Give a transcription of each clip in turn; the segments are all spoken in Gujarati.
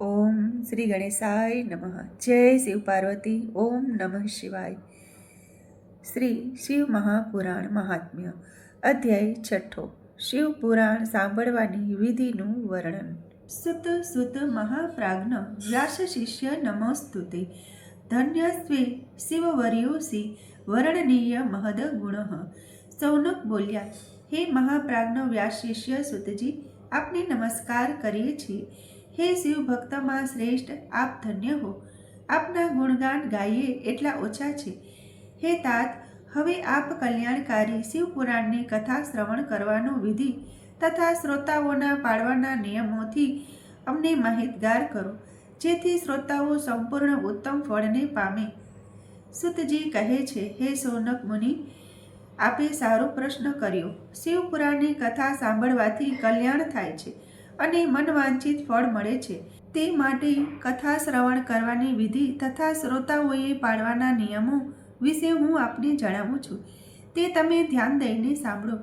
ઓમ શ્રી ગણેશાય નમઃ. જય શિવ પાર્વતી. ઓમ નમઃ શિવાય. શ્રી શિવ મહાપુરાણ મહાત્મ્ય. અધ્યાય છઠ્ઠો. શિવ પુરાણ સાંભળવાની વિધિનું વર્ણન. સુત સુત મહાપ્રાજ્ઞ વ્યાસ શિષ્ય નમોસ્તુતે. ધન્ય સ્વે શિવવર્યુષી વર્ણનીય મહદ ગુણ. સૌનક બોલ્યા, હે મહાપ્રાજ્ઞ વ્યાસ શિષ્ય સુતજી, આપને નમસ્કાર કરીએ છીએ. હે શિવ ભક્તમાં શ્રેષ્ઠ, આપ ધન્ય હો. આપના ગુણગાન ગાઈએ એટલા ઓછા છે. હે તાત, હવે આપ કલ્યાણકારી શિવ પુરાણની કથા શ્રવણ કરવાનો વિધિ તથા શ્રોતાઓના પાળવાના નિયમોથી અમને માહિતગાર કરો, જેથી શ્રોતાઓ સંપૂર્ણ ઉત્તમ ફળને પામે. સુતજી કહે છે, હે સોનક મુનિ, આપે સારો પ્રશ્ન કર્યો. શિવ પુરાણની કથા સાંભળવાથી કલ્યાણ થાય છે. અને મનવાંછિત ફળ મળે છે. તે માટે કથા શ્રવણ કરવાની વિધિ તથા શ્રોતાઓએ પાળવાના નિયમો વિશે હું આપને જણાવું છું. તે તમે ધ્યાન દઈને સાંભળો.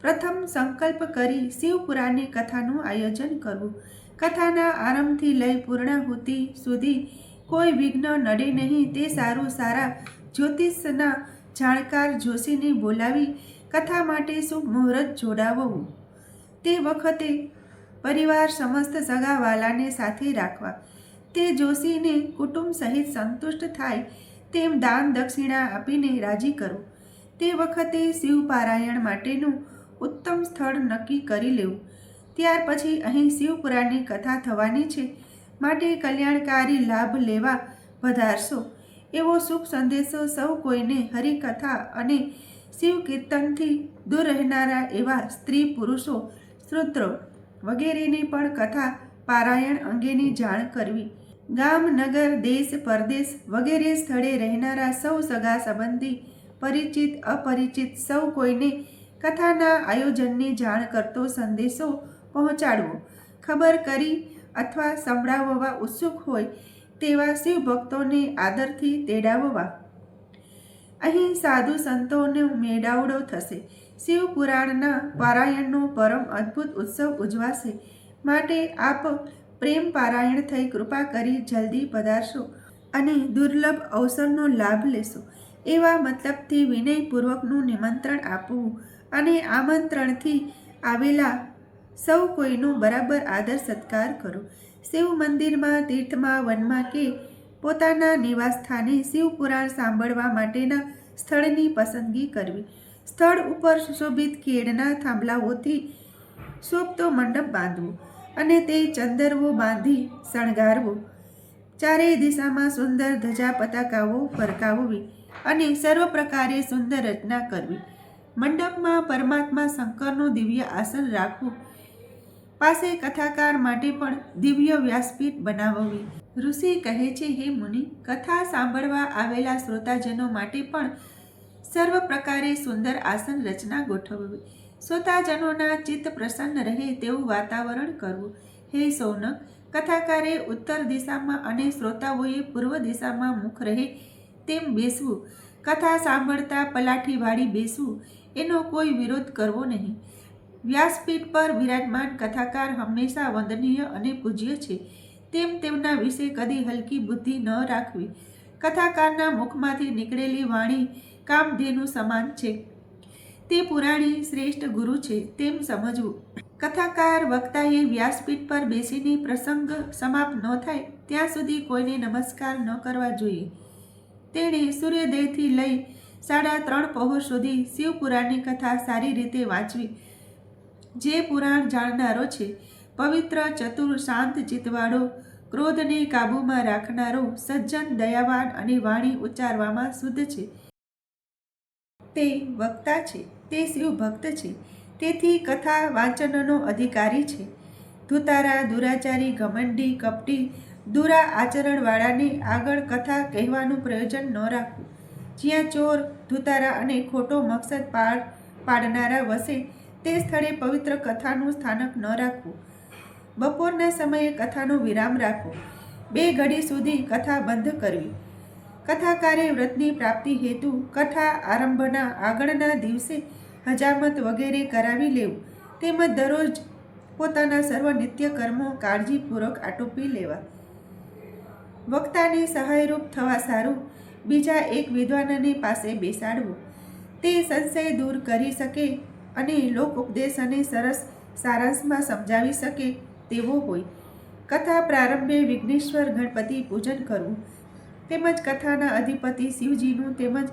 પ્રથમ સંકલ્પ કરી શિવપુરાની કથાનું આયોજન કરવું. કથાના આરંભથી લઈ પૂર્ણાહુતિ સુધી કોઈ વિઘ્ન નડે નહીં તે સારું સારા જ્યોતિષના જાણકાર જોશીને બોલાવી કથા માટે શુભ મુહૂર્ત જોડાવવું. તે વખતે પરિવાર સમસ્ત સગાવાલાને સાથે રાખવા. તે જોશીને કુટુંબ સહિત સંતુષ્ટ થાય તેમ દાન દક્ષિણા આપીને રાજી કરો. તે વખતે શિવ પારાયણ માટેનું ઉત્તમ સ્થળ નક્કી કરી લેવું. ત્યાર પછી અહીં શિવપુરાણની કથા થવાની છે. માટે કલ્યાણકારી લાભ લેવા વધારશો એવો શુભ સંદેશો સૌ કોઈને હરિકથા અને શિવ કીર્તનથી દૂર રહેનારા એવા સ્ત્રી પુરુષો શ્રોત્રો વગેરેને પણ કથા પારાયણ અંગેની જાણ કરવી. ગામ, નગર, દેશ, પરદેશ વગેરે સ્થળે રહેનારા સૌ સગા સંબંધી, પરિચિત, અપરિચિત સૌ કોઈને કથાના આયોજનની જાણ કરતો સંદેશો પહોંચાડવો. ખબર કરી અથવા સંભળાવવા ઉત્સુક હોય તેવા શિવ ભક્તોને આદરથી તેડાવવા. અહીં સાધુ સંતોને મેળાવડો થશે. શિવ પુરાણના પારાયણનો પરમ અદ્ભુત ઉત્સવ ઉજવાશે. માટે આપ પ્રેમ પારાયણ થઈ કૃપા કરી જલ્દી પધારશો અને દુર્લભ અવસરનો લાભ લેશો. એવા મતલબથી વિનયપૂર્વકનું નિમંત્રણ આપવું અને આમંત્રણથી આવેલા સૌ કોઈનો બરાબર આદર સત્કાર કરો. શિવ મંદિરમાં, તીર્થમાં, વનમાં કે પોતાના નિવાસસ્થાને શિવપુરાણ સાંભળવા માટેના સ્થળની પસંદગી કરવી. સ્થળ ઉપર સુશોભિત કેળના થાંભલાઓથી શોભતો મંડપ બાંધવો અને તે ચંદરવો બાંધી શણગારવો. ચારેય દિશામાં સુંદર ધજા પતાકાઓ ફરકાવવી અને સર્વ પ્રકારે સુંદર રચના કરવી. મંડપમાં પરમાત્મા શંકરનું દિવ્ય આસન રાખવું પાસે કથાકાર માટે પણ દિવ્ય વ્યાસપીઠ બનાવવી. ઋષિ કહે છે, હે મુનિ, કથા સાંભળવા આવેલા શ્રોતાજનો માટે પણ સર્વ પ્રકારે સુંદર આસન રચના ગોઠવવી. શ્રોતાજનોના ચિત્ત પ્રસન્ન રહે તેવું વાતાવરણ કરવું. હે સૌનક, કથાકારે ઉત્તર દિશામાં અને શ્રોતાઓએ પૂર્વ દિશામાં મુખ રહે તેમ બેસવું. કથા સાંભળતા પલાઠી વાળી બેસવું. એનો કોઈ વિરોધ કરવો નહીં. વ્યાસપીઠ પર વિરાજમાન કથાકાર હંમેશા વંદનીય અને પૂજ્ય છે. તેમ તેમના વિશે કદી હલકી બુદ્ધિ ન રાખવી. કથાકારના મુખમાંથી નીકળેલી વાણી કામધેનુ સમાન છે. તે પુરાણી શ્રેષ્ઠ ગુરુ છે, તેમ સમજવું. કથાકાર વક્તાએ વ્યાસપીઠ પર બેસીને પ્રસંગ સમાપ્ત ન થાય, ત્યાં સુધી કોઈને નમસ્કાર ન કરવા જોઈએ. તેણે સૂર્યોદયથી લઈ સાડા ત્રણ પહોર સુધી શિવપુરાણની કથા સારી રીતે વાંચવી. જે પુરાણ જાણનારો છે. પવિત્ર, ચતુર, શાંત ચિત્તવાળો, ક્રોધને કાબૂમાં રાખનારો, સજ્જન, દયાવાન અને વાણી ઉચ્ચારવામાં શુદ્ધ છે. તે વક્તા છે. તે શિવ ભક્ત છે. તેથી કથા વાંચનનો અધિકારી છે. ધુતારા, દુરાચારી, ઘમંડી, કપટી, દુરા આચરણવાળાને આગળ કથા કહેવાનું પ્રયોજન ન રાખવું. જ્યાં ચોર, ધુતારા અને ખોટો મકસદ પાડ પાડનારા વસે તે સ્થળે પવિત્ર કથાનું સ્થાનક ન રાખવું. બપોરના સમયે કથાનો વિરામ રાખવો. બે ઘડી સુધી કથા બંધ કરવી. કથાકારે વ્રતની પ્રાપ્તિ હેતુ કથા આરંભના આગળના દિવસે હજામત વગેરે કરાવી લેવું. તેમજ દરરોજ પોતાના સર્વ નિત્ય કર્મો કાળજીપૂર્વક આટોપી લેવા. વક્તાને સહાયરૂપ થવા સારું, બીજા એક વિદ્વાનને પાસે બેસાડવું. તે સંશય દૂર કરી શકે અને લોક ઉપદેશ અને સરસ સારાંશમાં સમજાવી શકે તેવો હોય. કથા પ્રારંભે વિઘ્નેશ્વર ગણપતિ પૂજન કરવું. તેમજ કથાના અધિપતિ શિવજીનું તેમજ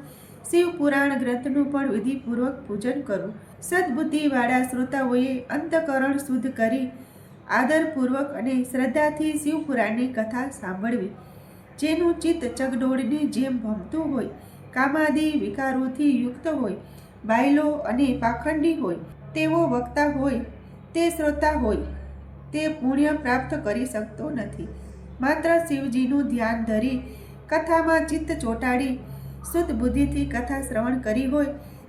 શિવ પુરાણ ગ્રંથનું પણ વિધિપૂર્વક પૂજન કરવું. સદબુદ્ધિવાળા શ્રોતાઓએ અંતકરણ શુદ્ધ કરી, આદરપૂર્વક અને શ્રદ્ધાથી શિવપુરાણની કથા સાંભળવી. જેનું ચિત્ત ચગડોળની જેમ ભમતું હોય, કામાદિ વિકારોથી યુક્ત હોય બાયલો અને પાખંડી હોય તેવો વક્તા હોય, તે શ્રોતા હોય, તે પુણ્ય પ્રાપ્ત કરી શકતો નથી. માત્ર શિવજીનું ધ્યાન ધરી કથામાં ચિત્ત ચોંટાડી શુદ્ધ બુદ્ધિથી કથા શ્રવણ કરી હોય,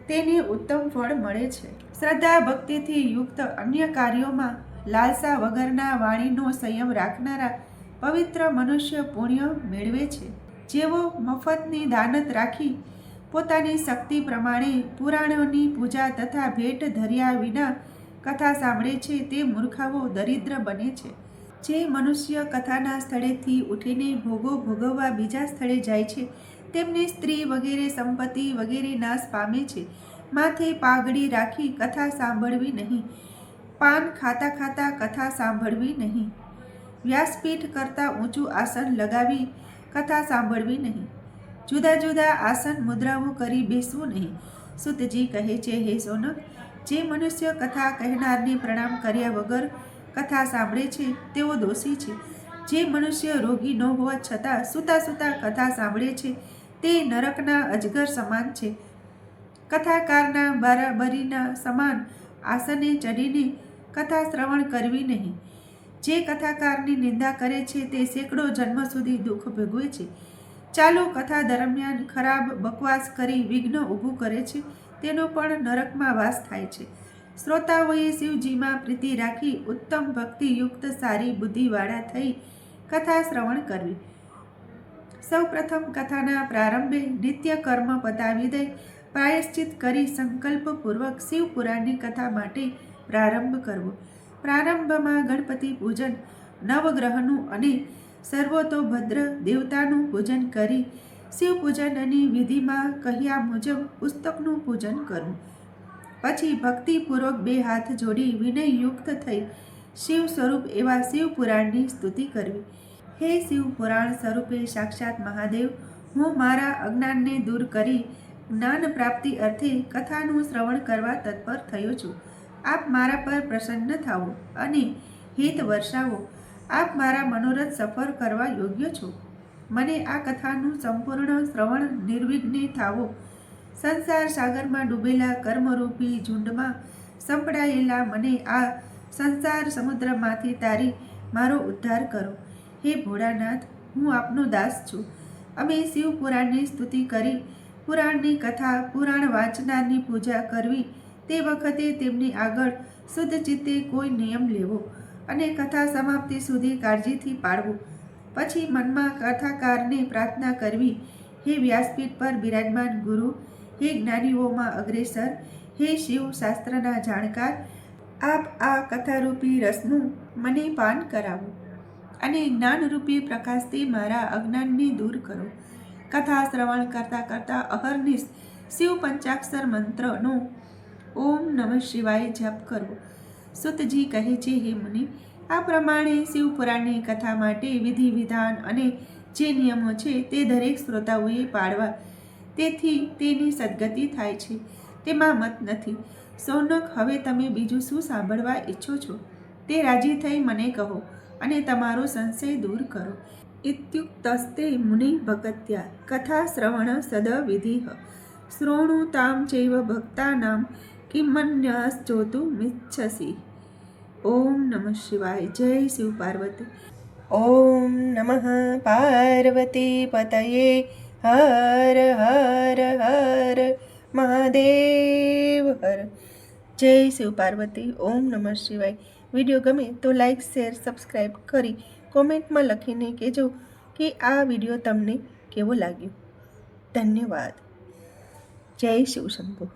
તેને ઉત્તમ ફળ મળે છે. શ્રદ્ધા ભક્તિથી યુક્ત અન્ય કાર્યોમાં લાલસા વગરના વાણીનો સંયમ રાખનારા પવિત્ર મનુષ્ય પુણ્ય મેળવે છે. જેઓ મફતની દાનત રાખી પોતાની શક્તિ પ્રમાણે પુરાણોની પૂજા તથા ભેટ ધર્યા વિના કથા સાંભળે છે તે મૂર્ખાઓ દરિદ્ર બને છે. જે મનુષ્ય કથાના સ્થળેથી ઉઠીને ભોગો ભોગવવા બીજા સ્થળે જાય છે, તેમની સ્ત્રી વગેરે સંપત્તિ વગેરે નાશ પામે છે. માથે પાઘડી રાખી કથા સાંભળવી નહીં, પાન ખાતા ખાતા કથા સાંભળવી નહીં. વ્યાસપીઠ કરતાં ઊંચું આસન લગાવી કથા સાંભળવી નહીં. જુદા જુદા આસન મુદ્રાઓ કરી બેસવું નહીં. સુતજી કહે છે, હે સોનક, જે મનુષ્ય કથા કહેનારને પ્રણામ કર્યા વગર કથા સાંભળે છે, તેઓ દોષી છે. જે મનુષ્ય રોગી ન હોવા છતાં સૂતા સૂતા કથા સાંભળે છે, તે નરકના અજગર સમાન છે. કથાકારના બરાબરીના સમાન આસને ચડીને કથા શ્રવણ કરવી નહીં. જે કથાકારની નિંદા કરે છે, તે સેંકડો જન્મ સુધી દુઃખ ભોગવે છે. ચાલુ કથા દરમિયાન ખરાબ બકવાસ કરી વિઘ્ન ઊભું કરે છે, તેનો પણ નરકમાં વાસ થાય છે. શ્રોતાઓએ શિવજીમાં પ્રીતિ રાખી ઉત્તમ ભક્તિયુક્ત સારી બુદ્ધિવાળા થઈ કથા શ્રવણ કરવી. સૌપ્રથમ કથાના પ્રારંભે નિત્ય કર્મ પતાવી દઈ, પ્રાયશ્ચિત કરી સંકલ્પપૂર્વક શિવપુરાણની કથા માટે પ્રારંભ કરવો. પ્રારંભમાં ગણપતિ પૂજન, નવગ્રહનું અને સર્વતોભદ્ર દેવતાનું પૂજન કરી શિવ પૂજનની વિધિમાં કહ્યા મુજબ પુસ્તકનું પૂજન કરવું પછી ભક્તિપૂર્વક બે હાથ જોડી વિનયયુક્ત થઈ શિવ સ્વરૂપ એવા શિવ પુરાણની સ્તુતિ કરવી. હે શિવ પુરાણ સ્વરૂપે સાક્ષાત મહાદેવ, હું મારા અજ્ઞાનને દૂર કરી જ્ઞાન પ્રાપ્તિ અર્થે કથાનું શ્રવણ કરવા તત્પર થયો છું. આપ મારા પર પ્રસન્ન થાઓ અને હિત વર્ષાવો. આપ મારા મનોરથ સફર કરવા યોગ્ય છો. મને આ કથાનું સંપૂર્ણ શ્રવણ નિર્વિઘ્ને થાવો. સંસાર સાગરમાં ડૂબેલા કર્મરૂપી ઝુંડમાં સંપડાયેલા મને આ સંસાર સમુદ્રમાંથી તારી મારો ઉદ્ધાર કરો. હે ભોળાનાથ, હું આપનો દાસ છું. અમે શિવ પુરાણની સ્તુતિ કરી, પુરાણની કથા, પુરાણ વાંચનારની પૂજા કરવી. તે વખતે તેમની આગળ શુદ્ધ ચિત્તે કોઈ નિયમ લેવો. અને કથા સમાપ્તિ સુધી કાળજીથી પાડવું પછી મનમાં કથાકારને પ્રાર્થના કરવી, હે વ્યાસપીઠ પર બિરાજમાન ગુરુ, હે જ્ઞાનીઓમાં અગ્રેસર, હે શિવ શાસ્ત્રના જાણકાર, આપ આ કથારૂપી રસનું મને પાન કરાવો અને જ્ઞાનરૂપી પ્રકાશથી મારા અજ્ઞાનને દૂર કરો કથા શ્રવણ કરતાં કરતાં અહર્નિશ શિવ પંચાક્ષર મંત્રનો ઓમ નમઃ શિવાય જપ કરવો. સુતજી કહે છે, હે મુનિ, આ પ્રમાણે શિવપુરાણની કથા માટે વિધિ વિધાન અને જે નિયમો છે તે દરેક શ્રોતાઓએ પાળવા. તેથી તેની સદગતિ થાય છે. તેમાં મત નથી. સૌનક, હવે તમે બીજું શું સાંભળવા ઈચ્છો છો? તે રાજી થઈ મને કહો અને તમારો સંશય દૂર કરો. ઇત્યુક્તસ્તે મુનિ ભગત્યા, કથા શ્રવણ સદ વિધિ શ્રોણુતામ ચૈવ ભક્તાનામ. કિમન્યશ્ચોતુ મિચ્છસી ઓમ નમઃ શિવાય જય શિવ પાર્વતી ઓમ નમઃ પાર્વતી પતયે હર હર હર મહાદેવ હર જય શિવ પાર્વતી ઓમ નમઃ શિવાય વીડિયો ગમે તો લાઇક શેર સબસ્ક્રાઈબ કરી કોમેન્ટમાં લખીને કહેજો કે આ વીડિયો તમને કેવો લાગ્યો? ધન્યવાદ. જય શિવ શંભુ.